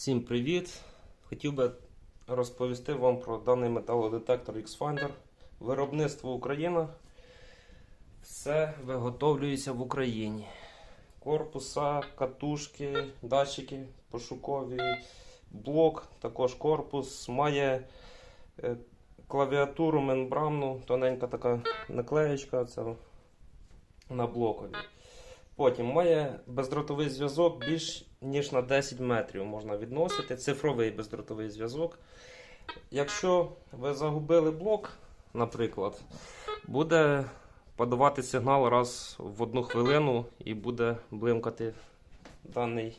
Всім привіт! Хотів би розповісти вам про даний металодетектор X-Finder. Виробництво Україна. Все виготовлюється в Україні. Корпуса, катушки, датчики пошукові, блок, також корпус, має е, клавіатуру мембранну, тоненька така наклеєчка це на блокові. Потім має бездротовий зв'язок більш ніж на 10 метрів можна відносити. Цифровий бездротовий зв'язок. Якщо ви загубили блок, наприклад, буде подавати сигнал раз в одну хвилину і буде блимкати даний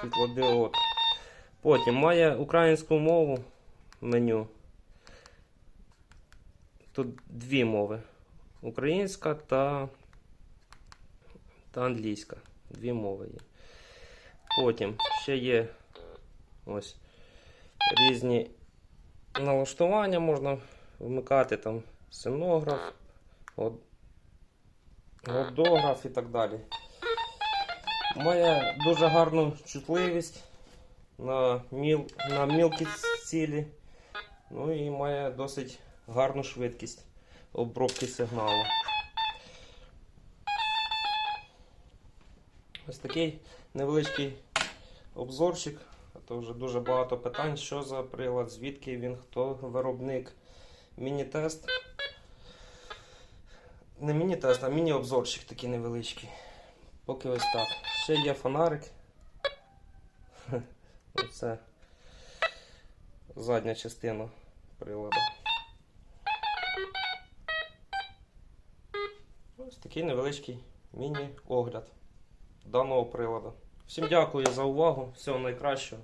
світлодіод. Потім має українську мову меню. Тут дві мови. Українська та та англійська. Дві мови є. Потім ще є ось різні налаштування можна вмикати там синограф, годограф і так далі. Має дуже гарну чутливість на, міл, на мілкі цілі. Ну і має досить гарну швидкість обробки сигналу. Ось такий невеличкий обзорчик. А то вже дуже багато питань, що за прилад, звідки він, хто виробник. Міні-тест. Не міні-тест, а міні-обзорчик такий невеличкий. Поки ось так. Ще є фонарик. Оце задня частина приладу. Ось такий невеличкий міні-огляд даного приладу. Всім дякую за увагу. Всього найкращого.